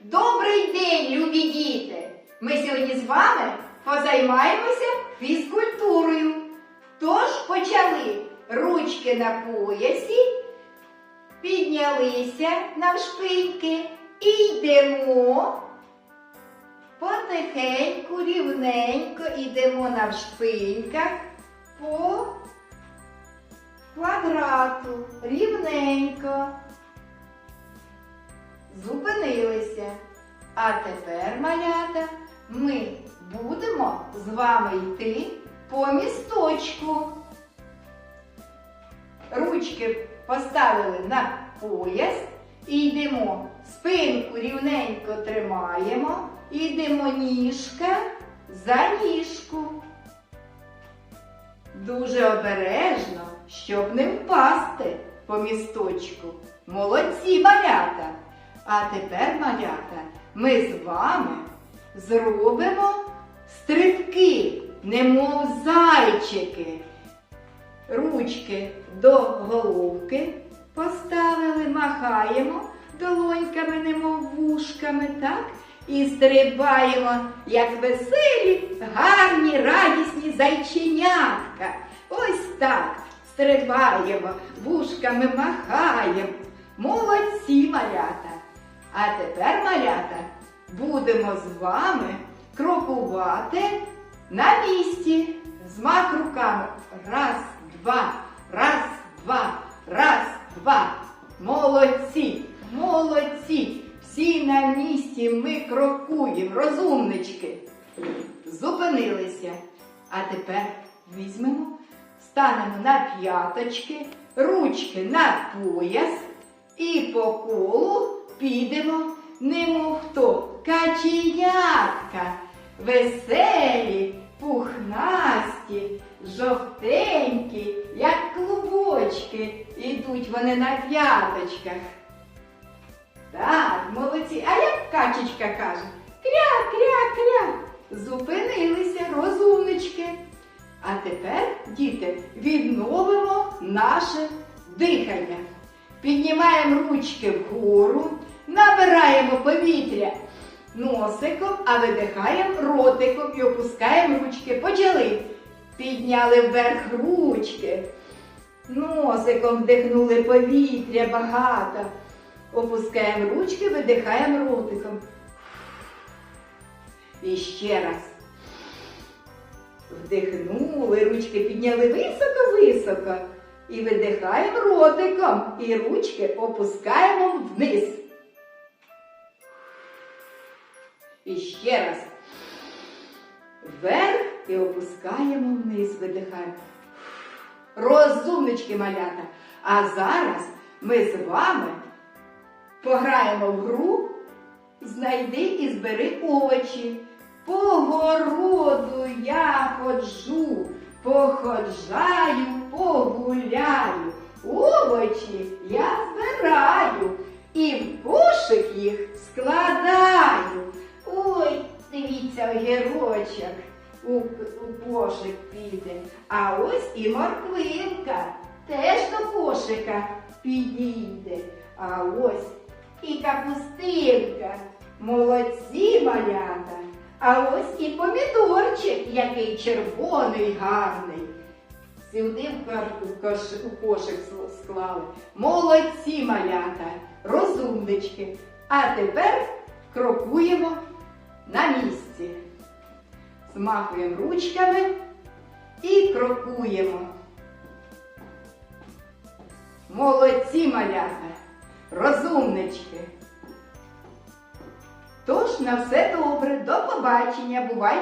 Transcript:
Добрий день, любі діти! Ми сьогодні з вами позаймаємося фізкультурою. Тож почали ручки на поясі, піднялися навшпиньки і йдемо. Потихеньку, рівненько йдемо навшпиньках по квадрату, рівненько. Зупинилися. А тепер, малята, ми будемо з вами йти по місточку. Ручки поставили на пояс і йдемо. Спинку рівненько тримаємо, йдемо ніжка за ніжку. Дуже обережно, щоб не впасти по місточку. Молодці малята! А тепер, малята, ми з вами зробимо стрибки, немов зайчики. Ручки до головки поставили, махаємо долоньками, немов вушками, так? І стрибаємо, як веселі, гарні, радісні зайченятка. Ось так стрибаємо, вушками махаємо. Молодці малята! А тепер, малята, будемо з вами крокувати на місці. Змах руками. Раз, два, раз, два, раз, два. Молодці, молодці. Всі на місці ми крокуємо, розумнички. Зупинилися. А тепер візьмемо, станемо на п'яточки, ручки на пояс і по колу підемо, немов хто каченятка, веселі, пухнасті, жовтенькі, як клубочки, ідуть вони на п'яточках. Так, молодці. А як качечка каже? Кря, кря, кря. Зупинилися, розумнички. А тепер, діти, відновимо наше дихання. Піднімаємо ручки вгору, набираємо повітря носиком, а видихаємо ротиком і опускаємо ручки. Почали. Підняли вверх ручки. Носиком вдихнули повітря багато. Опускаємо ручки, видихаємо ротиком. І ще раз. Вдихнули, ручки підняли високо-високо. І видихаємо ротиком. І ручки опускаємо вниз. І ще раз. Вверх і опускаємо вниз, видихаємо. Розумнички малята. А зараз ми з вами пограємо в гру Знайди і збери овочі. По городу я ходжу, походжаю, погуляю. Овочі я збираю і в кошик їх складаю. Ой, дивіться, огірочок у, у кошик піде. А ось і морквинка теж до кошика підійде. А ось і капустинка. Молодці малята. А ось і помідорчик, який червоний, гарний. Сюди в кошик склали. Молодці малята, розумнички. А тепер крокуємо на місці. Змахуємо ручками і крокуємо. Молодці малята, розумнички. Тож на все добре, до побачення, бувайте!